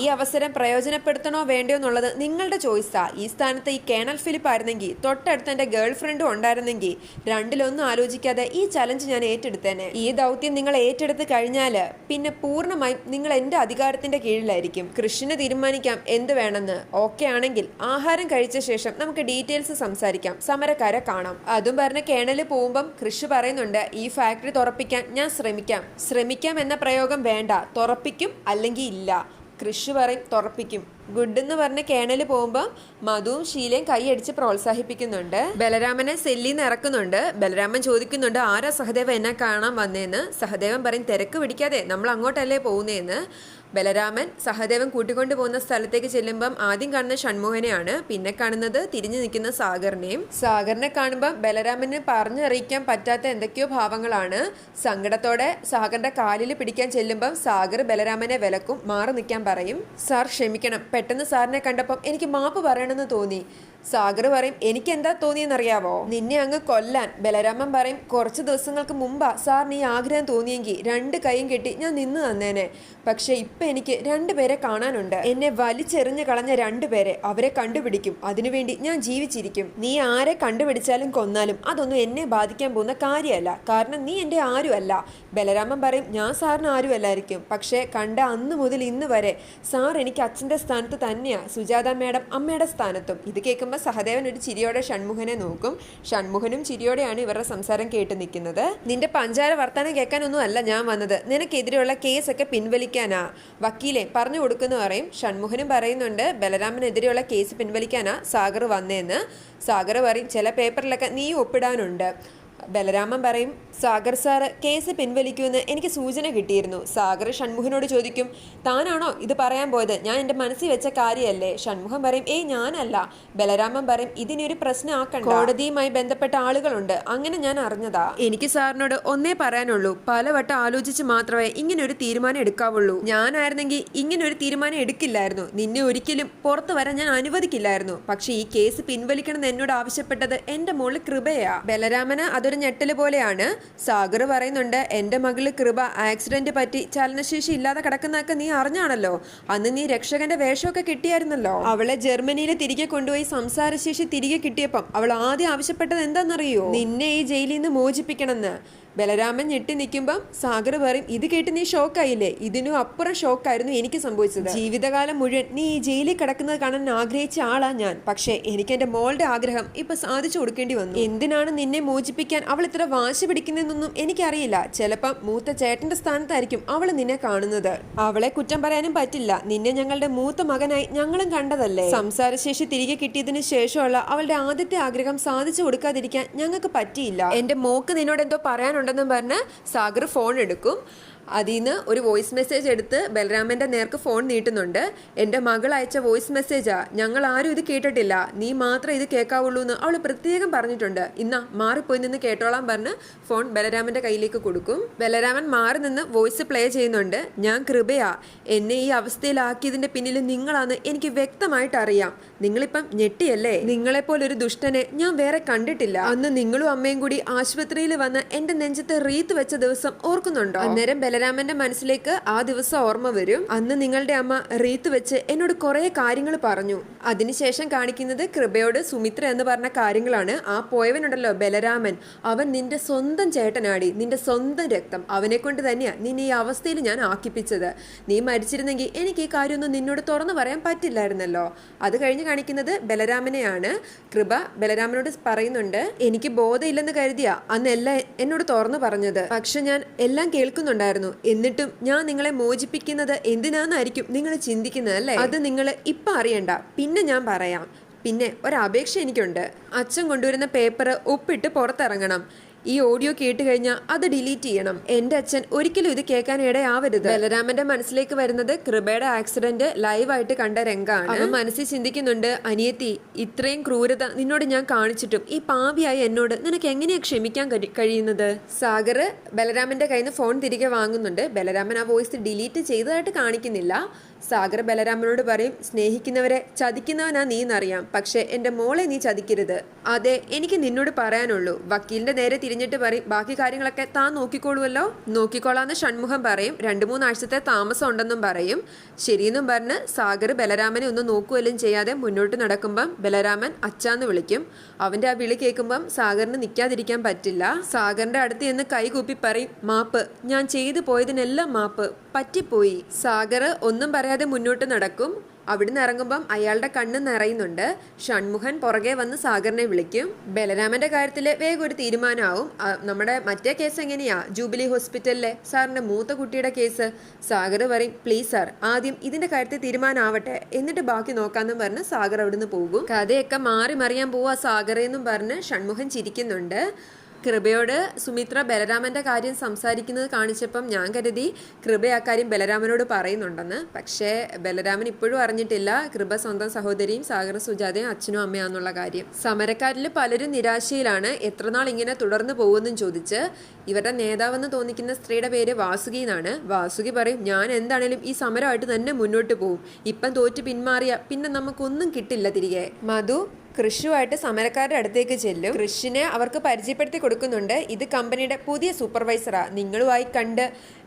ഈ അവസരം പ്രയോജനപ്പെടുത്തണോ വേണ്ടോ എന്നുള്ളത് നിങ്ങളുടെ ചോയ്സാ. ഈ സ്ഥാനത്ത് ഈ കേണൽ ഫിലിപ്പ് ആയിരുന്നെങ്കിൽ തൊട്ടടുത്ത് എന്റെ ഗേൾ ഫ്രണ്ടും ഉണ്ടായിരുന്നെങ്കിൽ രണ്ടിലൊന്നും ആലോചിക്കാതെ ഈ ചലഞ്ച് ഞാൻ ഏറ്റെടുത്തേനെ. ഈ ദൗത്യം നിങ്ങൾ ഏറ്റെടുത്ത് കഴിഞ്ഞാൽ പിന്നെ പൂർണമായും നിങ്ങൾ എന്റെ അധികാരത്തിന്റെ കീഴിലായിരിക്കും. കൃഷിന് തീരുമാനിക്കാം എന്ത് വേണമെന്ന്. ഓക്കെ ആണെങ്കിൽ ആഹാരം കഴിച്ച ശേഷം നമുക്ക് ഡീറ്റെയിൽസ് സംസാരിക്കാം. സമരക്കാരെ കാണാം. അതും പറഞ്ഞ് കേണൽ പോകുമ്പം കൃഷി പറയുന്നുണ്ട് ഈ ഫാക്ടറി തുറപ്പിക്കാൻ ഞാൻ ശ്രമിക്കാം. ശ്രമിക്കാം എന്ന പ്രയോഗം വേണ്ട. തുറപ്പിക്കും അല്ലെങ്കിൽ ഇല്ല. കൃഷി പറയും തുറപ്പിക്കും. ഗുഡ് എന്ന് പറഞ്ഞ കേണൽ പോകുമ്പോൾ മധുവും ശീലയും കൈയടിച്ച് പ്രോത്സാഹിപ്പിക്കുന്നുണ്ട്. ബലരാമനെ സെല്ലിൽ നിന്ന് ഇറക്കുന്നുണ്ട്. ബലരാമൻ ചോദിക്കുന്നുണ്ട് ആരാ സഹദേവൻ എന്നെ കാണാൻ വന്നേന്ന്? സഹദേവൻ പറയും തിരക്ക് പിടിക്കാതെ നമ്മൾ അങ്ങോട്ടല്ലേ പോകുന്നതെന്ന് ബലരാമൻ സഹദേവൻ കൂട്ടിക്കൊണ്ടു പോകുന്ന സ്ഥലത്തേക്ക് ചെല്ലുമ്പം ആദ്യം കാണുന്ന ഷൺമോഹനെയാണ് പിന്നെ കാണുന്നത് തിരിഞ്ഞു നിൽക്കുന്ന സാഗറിനെയും. സാഗറിനെ കാണുമ്പം ബലരാമന് പറഞ്ഞറിയിക്കാൻ പറ്റാത്ത എന്തൊക്കെയോ ഭാവങ്ങളാണ്. സങ്കടത്തോടെ സാഗറിന്റെ കാലിൽ പിടിക്കാൻ ചെല്ലുമ്പം സാഗർ ബലരാമനെ വിലക്കും മാറി നിൽക്കാൻ പറയും. സാർ ക്ഷമിക്കണം. പെട്ടെന്ന് സാറിനെ കണ്ടപ്പം എനിക്ക് മാപ്പ് പറയണമെന്ന് തോന്നി. സാഗർ പറയും എനിക്ക് എന്താ തോന്നിയെന്നറിയാവോ? നിന്നെ അങ്ങ് കൊല്ലാൻ. ബലരാമൻ പറയും കുറച്ച് ദിവസങ്ങൾക്ക് മുമ്പാ സാറിന് ഈ ആഗ്രഹം തോന്നിയെങ്കിൽ രണ്ട് കൈയും കെട്ടി ഞാൻ നിന്ന് തന്നേനെ. പക്ഷെ ഇപ്പൊ എനിക്ക് രണ്ടുപേരെ കാണാനുണ്ട്. എന്നെ വലിച്ചെറിഞ്ഞു കളഞ്ഞ രണ്ടുപേരെ അവരെ കണ്ടുപിടിക്കും. അതിനുവേണ്ടി ഞാൻ ജീവിച്ചിരിക്കും. നീ ആരെ കണ്ടുപിടിച്ചാലും കൊന്നാലും അതൊന്നും എന്നെ ബാധിക്കാൻ പോകുന്ന കാര്യമല്ല. കാരണം നീ എന്റെ ആരുമല്ല. ബലരാമൻ പറയും ഞാൻ സാറിന് ആരുമല്ലായിരിക്കും. പക്ഷേ കണ്ട അന്ന് മുതൽ ഇന്ന് വരെ സാർ എനിക്ക് അച്ഛന്റെ സ്ഥാനത്ത് തന്നെയാ. സുജാത മേഡം അമ്മയുടെ സ്ഥാനത്തും. ഇത് കേൾക്കുമ്പോൾ നോക്കുമ്പോൾ സഹദേവൻ ഒരു ചിരിയോടെ ഷൺമുഖനെ നോക്കും. ഷൺമുഖനും ചിരിയോടെയാണ് ഇവരുടെ സംസാരം കേട്ട് നിൽക്കുന്നത്. നിന്റെ പഞ്ചാര വർത്തമാനം കേൾക്കാനൊന്നും അല്ല ഞാൻ വന്നത്. നിനക്കെതിരെയുള്ള കേസൊക്കെ പിൻവലിക്കാനാ? വക്കീലെ പറഞ്ഞു കൊടുക്കുന്നു പറയും. ഷൺമുഖനും പറയുന്നുണ്ട് ബലരാമനെതിരെയുള്ള കേസ് പിൻവലിക്കാനാ സാഗർ വന്നേന്ന്. സാഗർ പറയും ചില പേപ്പറിലൊക്കെ നീ ഒപ്പിടാനുണ്ട്. ബലരാമൻ പറയും സാഗർ സാറ് കേസ് പിൻവലിക്കുമെന്ന് എനിക്ക് സൂചന കിട്ടിയിരുന്നു. സാഗർ ഷൺമുഖനോട് ചോദിക്കും താനാണോ ഇത് പറയാൻ പോയത്? ഞാൻ എന്റെ മനസ്സിൽ വെച്ച കാര്യമല്ലേ? ഷൺമുഖം പറയും ഏയ് ഞാനല്ല. ബലരാമൻ പറയും ഇതിനൊരു പ്രശ്നമാക്കണ്ട കോടതിയുമായി ബന്ധപ്പെട്ട ആളുകളുണ്ട്. അങ്ങനെ ഞാൻ അറിഞ്ഞതാ. എനിക്ക് സാറിനോട് ഒന്നേ പറയാനുള്ളൂ. പലവട്ടം ആലോചിച്ച് മാത്രമേ ഇങ്ങനെ ഒരു തീരുമാനം എടുക്കാവുള്ളൂ. ഞാനായിരുന്നെങ്കിൽ ഇങ്ങനെ ഒരു തീരുമാനം എടുക്കില്ലായിരുന്നു. നിന്നെ ഒരിക്കലും പുറത്തു വരാൻ ഞാൻ അനുവദിക്കില്ലായിരുന്നു. പക്ഷേ ഈ കേസ് പിൻവലിക്കണമെന്ന് എന്നോട് ആവശ്യപ്പെട്ടത് എന്റെ മോൾ കൃപയാ. ബലരാമന് അതൊരു ഞെട്ടൽ പോലെയാണ് സാഗർ പറയുന്നുണ്ട് എന്റെ മകൾ കൃപ ആക്സിഡന്റ് പറ്റി ചലനശേഷി ഇല്ലാതെ കിടക്കുന്നതൊക്കെ നീ അറിഞ്ഞാണല്ലോ. അന്ന് നീ രക്ഷകന്റെ വേഷമൊക്കെ കിട്ടിയായിരുന്നല്ലോ. അവളെ ജർമ്മനിയിൽ തിരികെ കൊണ്ടുപോയി സംസാരശേഷി തിരികെ കിട്ടിയപ്പം അവൾ ആദ്യം ആവശ്യപ്പെട്ടത് എന്താണെന്നറിയോ? നിന്നെ ഈ ജയിലിൽ നിന്ന് മോചിപ്പിക്കണമെന്ന്. ബലരാമൻ ഞെട്ടി നിൽക്കുമ്പം സാഗർ പറയും ഇത് കേട്ട് നീ ഷോക്കായില്ലേ? ഇതിനും അപ്പുറം ഷോക്കായിരുന്നു എനിക്ക് സംഭവിച്ചത്. ജീവിതകാലം മുഴുവൻ നീ ഈ ജയിലിൽ കിടക്കുന്നത് കാണാൻ ആഗ്രഹിച്ച ആളാ ഞാൻ. പക്ഷേ എനിക്ക് എന്റെ മോളുടെ ആഗ്രഹം ഇപ്പൊ സാധിച്ചു കൊടുക്കേണ്ടി വന്നു. എന്തിനാണ് നിന്നെ മോചിപ്പിക്കാൻ അവൾ ഇത്ര വാശി പിടിക്കുന്നതെന്നൊന്നും എനിക്കറിയില്ല. ചിലപ്പം മൂത്ത ചേട്ടന്റെ സ്ഥാനത്തായിരിക്കും അവൾ നിന്നെ കാണുന്നത്. അവളെ കുറ്റം പറയാനും പറ്റില്ല. നിന്നെ ഞങ്ങളുടെ മൂത്ത മകനായി ഞങ്ങളും കണ്ടതല്ലേ? സംസാരശേഷി തിരികെ കിട്ടിയതിനു ശേഷമുള്ള അവളുടെ ആദ്യത്തെ ആഗ്രഹം സാധിച്ചു കൊടുക്കാതിരിക്കാൻ ഞങ്ങൾക്ക് പറ്റിയില്ല. എന്റെ മോക്ക് നിന്നോട് എന്തോ പറയാനുണ്ടെന്നും പറഞ്ഞ് സാഗർ ഫോൺ എടുക്കും. അതിൽ നിന്ന് ഒരു വോയിസ് മെസ്സേജ് എടുത്ത് ബലരാമന്റെ നേർക്ക് ഫോൺ നീട്ടുന്നുണ്ട്. എന്റെ മകൾ അയച്ച വോയിസ് മെസ്സേജാ ഞങ്ങൾ ആരും ഇത് കേട്ടിട്ടില്ല. നീ മാത്രം ഇത് കേൾക്കാവുള്ളൂ എന്ന് അവൾ പ്രത്യേകം പറഞ്ഞിട്ടുണ്ട്. ഇന്നാ മാറിപ്പോയി നിന്ന് കേട്ടോളാം പറഞ്ഞ് ഫോൺ ബലരാമന്റെ കയ്യിലേക്ക് കൊടുക്കും. ബലരാമൻ മാറി നിന്ന് വോയിസ് പ്ലേ ചെയ്യുന്നുണ്ട്. ഞാൻ കൃപയാ. എന്നെ ഈ അവസ്ഥയിലാക്കിയതിന്റെ പിന്നിൽ നിങ്ങളാണ് എനിക്ക് വ്യക്തമായിട്ട് അറിയാം. നിങ്ങളിപ്പം ഞെട്ടിയല്ലേ? നിങ്ങളെപ്പോലൊരു ദുഷ്ടനെ ഞാൻ വേറെ കണ്ടിട്ടില്ല. അന്ന് നിങ്ങളും അമ്മയും കൂടി ആശുപത്രിയിൽ വന്ന് എന്റെ നെഞ്ചത്തെ റീത്ത് വെച്ച ദിവസം ഓർക്കുന്നുണ്ടോ? അന്നേരം ബലരാമന്റെ മനസ്സിലേക്ക് ആ ദിവസം ഓർമ്മ വരും. അന്ന് നിങ്ങളുടെ അമ്മ റീത്ത് വെച്ച് എന്നോട് കുറെ കാര്യങ്ങൾ പറഞ്ഞു. അതിനുശേഷം കാണിക്കുന്നത് കൃപയോട് സുമിത്ര എന്ന് പറഞ്ഞ കാര്യങ്ങളാണ്. ആ പോയവനുണ്ടല്ലോ ബലരാമൻ. അവൻ നിന്റെ സ്വന്തം ചേട്ടനാടി. നിന്റെ സ്വന്തം രക്തം. അവനെ കൊണ്ട് തന്നെയാ നിന്നെ ഈ അവസ്ഥയിൽ ഞാൻ ആക്കിപ്പിച്ചത്. നീ മരിച്ചിരുന്നെങ്കിൽ എനിക്ക് ഈ കാര്യമൊന്നും നിന്നോട് തുറന്നു പറയാൻ പറ്റില്ലായിരുന്നല്ലോ. അത് കഴിഞ്ഞ് കാണിക്കുന്നത് ബലരാമനെയാണ്. കൃപ ബലരാമനോട് പറയുന്നുണ്ട് എനിക്ക് ബോധമില്ലെന്ന് കരുതിയാ അന്ന് എല്ലാം എന്നോട് തുറന്നു പറഞ്ഞത്. പക്ഷെ ഞാൻ എല്ലാം കേൾക്കുന്നുണ്ടായിരുന്നു. എന്നിട്ടും ഞാൻ നിങ്ങളെ മോചിപ്പിക്കുന്നത് എന്തിനാന്നായിരിക്കും നിങ്ങൾ ചിന്തിക്കുന്നത് അല്ലേ? അത് നിങ്ങൾ ഇപ്പം അറിയണ്ട. പിന്നെ ഞാൻ പറയാം. പിന്നെ ഒരപേക്ഷ എനിക്കുണ്ട്. അച്ഛൻ കൊണ്ടുവരുന്ന പേപ്പർ ഒപ്പിട്ട് പുറത്തിറങ്ങണം. ഈ ഓഡിയോ കേട്ട് കഴിഞ്ഞാൽ അത് ഡിലീറ്റ് ചെയ്യണം. എന്റെ അച്ഛൻ ഒരിക്കലും ഇത് കേൾക്കാൻ ഇടയാവരുത്. ബലരാമന്റെ മനസ്സിലേക്ക് വരുന്നത് കൃപയുടെ ആക്സിഡന്റ് ലൈവായിട്ട് കണ്ട രംഗാണ്. അവൻ മനസ്സിൽ ചിന്തിക്കുന്നുണ്ട് അനിയത്തി ഇത്രയും ക്രൂരത നിന്നോട് ഞാൻ കാണിച്ചിട്ടും ഈ പാവിയായി എന്നോട് നിനക്ക് എങ്ങനെയാ ക്ഷമിക്കാൻ കഴിയുന്നത്? സാഗർ ബലരാമന്റെ കയ്യിൽ നിന്ന് ഫോൺ തിരികെ വാങ്ങുന്നുണ്ട്. ബലരാമൻ ആ വോയിസ് ഡിലീറ്റ് ചെയ്തതായിട്ട് കാണിക്കുന്നില്ല. സാഗർ ബലരാമനോട് പറയും സ്നേഹിക്കുന്നവരെ ചതിക്കുന്നവനാ നീ എന്നറിയാം പക്ഷെ എന്റെ മോളെ നീ ചതിക്കരുത്. അതെ എനിക്ക് നിന്നോട് പറയാനുള്ളൂ. വക്കീലിന്റെ നേരെ തിരിഞ്ഞിട്ട് പറയും ബാക്കി കാര്യങ്ങളൊക്കെ താൻ നോക്കിക്കോളുമല്ലോ നോക്കിക്കോളാന്ന് ഷൺമുഖം പറയും. രണ്ടു മൂന്നാഴ്ചത്തെ താമസം ഉണ്ടെന്നും പറയും. ശരിയെന്നും പറഞ്ഞ് സാഗർ ബലരാമനെ ഒന്ന് നോക്കുകയെല്ലാം ചെയ്യാതെ മുന്നോട്ട് നടക്കുമ്പം ബലരാമൻ അച്ചാന്ന് വിളിക്കും. അവന്റെ ആ വിളി കേൾക്കുമ്പം സാഗറിന് നിൽക്കാതിരിക്കാൻ പറ്റില്ല. സാഗറിന്റെ അടുത്ത് നിന്ന് കൈകൂപ്പി പറയും മാപ്പ് ഞാൻ ചെയ്തു പോയതിനെല്ലാം മാപ്പ്. പറ്റിപ്പോയി. സാഗർ ഒന്നും പറയാതെ മുന്നോട്ട് നടക്കും. അവിടുന്ന് ഇറങ്ങുമ്പം അയാളുടെ കണ്ണ് നിറയുന്നുണ്ട്. ഷൺമുഖൻ പുറകെ വന്ന് സാഗറിനെ വിളിക്കും. ബലരാമന്റെ കാര്യത്തിൽ വേഗം ഒരു തീരുമാനമാവും. നമ്മുടെ മറ്റേ കേസ് എങ്ങനെയാ? ജൂബിലി ഹോസ്പിറ്റലിലെ സാറിന്റെ മൂത്ത കുട്ടിയുടെ കേസ് സാഗർ പറയും പ്ലീസ് സാർ ആദ്യം ഇതിന്റെ കാര്യത്തിൽ തീരുമാനമാവട്ടെ. എന്നിട്ട് ബാക്കി നോക്കാന്നും പറഞ്ഞ് സാഗർ അവിടുന്ന് പോകും. കഥയൊക്കെ മാറി മറിയാൻ പോവാ സാഗറെന്നും പറഞ്ഞ് ഷൺമുഖൻ ചിരിക്കുന്നുണ്ട്. കൃപയോട് സുമിത്ര ബലരാമന്റെ കാര്യം സംസാരിക്കുന്നത് കാണിച്ചപ്പം ഞാൻ കരുതി കൃപ ആ കാര്യം ബലരാമനോട് പറയുന്നുണ്ടെന്ന്. പക്ഷേ ബലരാമൻ ഇപ്പോഴും അറിഞ്ഞിട്ടില്ല കൃപ സ്വന്തം സഹോദരിയും സാഗർ സുജാതയും അച്ഛനും അമ്മയാന്നുള്ള കാര്യം. സമരക്കാരിൽ പലരും നിരാശയിലാണ് എത്രനാൾ ഇങ്ങനെ തുടർന്ന് പോകുമെന്നും ചോദിച്ച് ഇവരുടെ നേതാവെന്ന് തോന്നിക്കുന്ന സ്ത്രീയുടെ പേര് വാസുകി എന്നാണ്. വാസുകി പറയും ഞാൻ എന്താണേലും ഈ സമരമായിട്ട് തന്നെ മുന്നോട്ട് പോകും ഇപ്പം തോറ്റ് പിന്മാറിയ പിന്നെ നമുക്കൊന്നും കിട്ടില്ല തിരികെ. മധു കൃഷുമായിട്ട് സമരക്കാരുടെ അടുത്തേക്ക് ചെല്ലും. കൃഷിനെ അവർക്ക് പരിചയപ്പെടുത്തി കൊടുക്കുന്നുണ്ട്. ഇത് കമ്പനിയുടെ പുതിയ സൂപ്പർവൈസറാ. നിങ്ങളുമായി കണ്ട്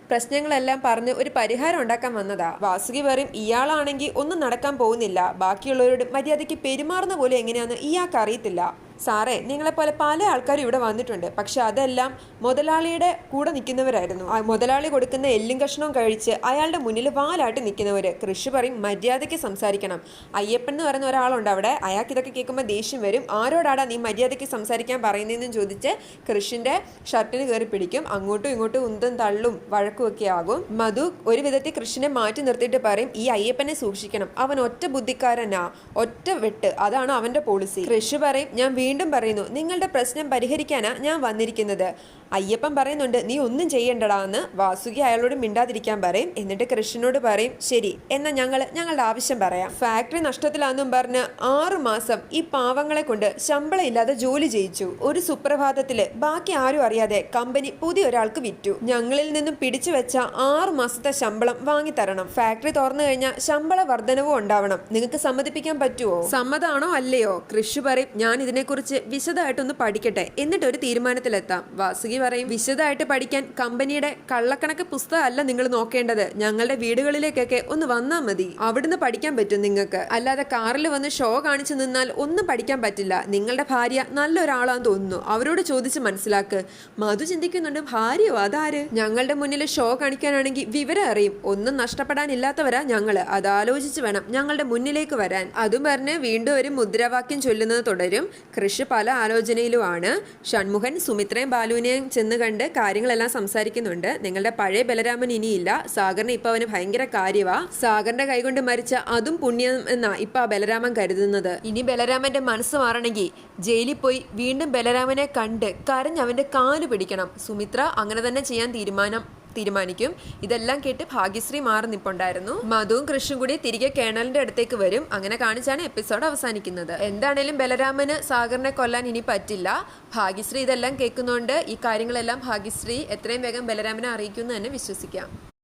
പ്രശ്നങ്ങളെല്ലാം പറഞ്ഞ് ഒരു പരിഹാരം ഉണ്ടാക്കാൻ വന്നതാ. വാസുകി പറയും ഇയാളാണെങ്കിൽ ഒന്നും നടക്കാൻ പോകുന്നില്ല. ബാക്കിയുള്ളവരോട് മര്യാദയ്ക്ക് പെരുമാറുന്ന പോലെ എങ്ങനെയാണെന്ന് ഇയാൾക്ക് അറിയത്തില്ല. സാറേ നിങ്ങളെപ്പോലെ പല ആൾക്കാരും ഇവിടെ വന്നിട്ടുണ്ട്. പക്ഷെ അതെല്ലാം മുതലാളിയുടെ കൂടെ നിൽക്കുന്നവരായിരുന്നു. ആ മുതലാളി കൊടുക്കുന്ന എല്ലും കഷ്ണവും കഴിച്ച് അയാളുടെ മുന്നിൽ വാലാട്ടി നിൽക്കുന്നവർ കൃഷി പറയും മര്യാദയ്ക്ക് സംസാരിക്കണം. അയ്യപ്പൻ എന്ന് പറയുന്ന ഒരാളുണ്ട് അവിടെ. അയാൾക്ക് ഇതൊക്കെ കേൾക്കുമ്പോൾ ദേഷ്യം വരും. ആരോടാടാ നീ മര്യാദയ്ക്ക് സംസാരിക്കാൻ പറയുന്നതെന്ന് ചോദിച്ച് കൃഷിന്റെ ഷർട്ടിന് കയറി പിടിക്കും. അങ്ങോട്ടും ഇങ്ങോട്ടും ഉന്തും തള്ളും വഴക്കുമൊക്കെ ആകും. മധു ഒരു വിധത്തിൽ കൃഷിനെ മാറ്റി നിർത്തിയിട്ട് പറയും ഈ അയ്യപ്പനെ സൂക്ഷിക്കണം. അവൻ ഒറ്റ ബുദ്ധിക്കാരനാ. ഒറ്റ വെട്ട്. അതാണ് അവന്റെ പോളിസി കൃഷി പറയും ഞാൻ വീണ്ടും പറയുന്നു നിങ്ങളുടെ പ്രശ്നം പരിഹരിക്കാനാ ഞാൻ വന്നിരിക്കുന്നത്. അയ്യപ്പൻ പറയുന്നുണ്ട് നീ ഒന്നും ചെയ്യണ്ടടാ എന്ന്. വാസുകി അയാളോട് മിണ്ടാതിരിക്കാൻ പറയും എന്നിട്ട് കൃഷ്ണനോട് പറയും ശരി എന്നാൽ ഞങ്ങൾ ഞങ്ങളുടെ ആവശ്യം പറയാം. ഫാക്ടറി നഷ്ടത്തിലാണെന്നും പറഞ്ഞ് ആറു മാസം ഈ പാവങ്ങളെ കൊണ്ട് ശമ്പളം ഇല്ലാതെ ജോലി ചെയ്യിച്ചു. ഒരു സുപ്രഭാതത്തിൽ ബാക്കി ആരും അറിയാതെ കമ്പനി പുതിയ ഒരാൾക്ക് വിറ്റു. ഞങ്ങളിൽ നിന്നും പിടിച്ചു വെച്ച ആറു മാസത്തെ ശമ്പളം വാങ്ങിത്തരണം ഫാക്ടറി തുറന്നു കഴിഞ്ഞാൽ ശമ്പള വർധനവും ഉണ്ടാവണം. നിങ്ങൾക്ക് സമ്മതിപ്പിക്കാൻ പറ്റുമോ സമ്മതാണോ അല്ലയോ? കൃഷി പറയും ഞാൻ ഇതിനെക്കുറിച്ച് വിശദമായിട്ടൊന്ന് പഠിക്കട്ടെ. എന്നിട്ട് ഒരു തീരുമാനത്തിലെത്താം. വാസുകി പറയും വിശദമായിട്ട് പഠിക്കാൻ കമ്പനിയുടെ കള്ളക്കണക്ക് പുസ്തകമല്ല നിങ്ങൾ നോക്കേണ്ടത്. ഞങ്ങളുടെ വീടുകളിലേക്കൊക്കെ ഒന്ന് വന്നാൽ മതി. അവിടുന്ന് പഠിക്കാൻ പറ്റും നിങ്ങൾക്ക്. അല്ലാതെ കാറിൽ വന്ന് ഷോ കാണിച്ചു നിന്നാൽ ഒന്നും പഠിക്കാൻ പറ്റില്ല. നിങ്ങളുടെ ഭാര്യ നല്ലൊരാളാന്ന് തോന്നുന്നു. അവരോട് ചോദിച്ച് മനസ്സിലാക്ക്. മധു ചിന്തിക്കുന്നുണ്ട് ഭാര്യയോ? അതാര്? ഞങ്ങളുടെ മുന്നിൽ ഷോ കാണിക്കാനാണെങ്കിൽ വിവരം അറിയും. ഒന്നും നഷ്ടപ്പെടാനില്ലാത്തവരാ ഞങ്ങൾ. അത് ആലോചിച്ച് വേണം ഞങ്ങളുടെ മുന്നിലേക്ക് വരാൻ. അതും പറഞ്ഞ് വീണ്ടും ഒരു മുദ്രാവാക്യം ചൊല്ലുന്നത് തുടരും. കൃഷി പല ആലോചനയിലുമാണ്. ഷൺമുഖൻ സുമിത്രയും ബാലുവിനെയും ചെന്ന് കണ്ട് കാര്യങ്ങളെല്ലാം സംസാരിക്കുന്നുണ്ട്. നിങ്ങളുടെ പഴയ ബലരാമൻ ഇനിയില്ല. സാഗറിന് ഇപ്പൊ അവന് ഭയങ്കര കാര്യവാ. സാഗറിന്റെ കൈകൊണ്ട് മരിച്ച അതും പുണ്യം എന്നാ ഇപ്പൊ ആ ബലരാമൻ കരുതുന്നത്. ഇനി ബലരാമന്റെ മനസ്സ് മാറണമെങ്കിൽ ജയിലിൽ പോയി വീണ്ടും ബലരാമനെ കണ്ട് കരഞ്ഞ് അവന്റെ കാൽ പിടിക്കണം. സുമിത്ര അങ്ങനെ തന്നെ ചെയ്യാൻ തീരുമാനം. തീരുമാനിക്കും. ഇതെല്ലാം കേട്ട് ഭാഗ്യശ്രീ മാറി നിപ്പുണ്ടായിരുന്നു. മധുവും കൃഷും കൂടി തിരികെ കേണലിന്റെ അടുത്തേക്ക് വരും. അങ്ങനെ കാണിച്ചാണ് എപ്പിസോഡ് അവസാനിക്കുന്നത്. എന്താണേലും ബലരാമന് സാഗറിനെ കൊല്ലാൻ ഇനി പറ്റില്ല. ഭാഗ്യശ്രീ ഇതെല്ലാം കേൾക്കുന്നതുകൊണ്ട് ഈ കാര്യങ്ങളെല്ലാം ഭാഗ്യശ്രീ എത്രയും വേഗം ബലരാമനെ അറിയിക്കുമെന്ന് തന്നെ വിശ്വസിക്കാം.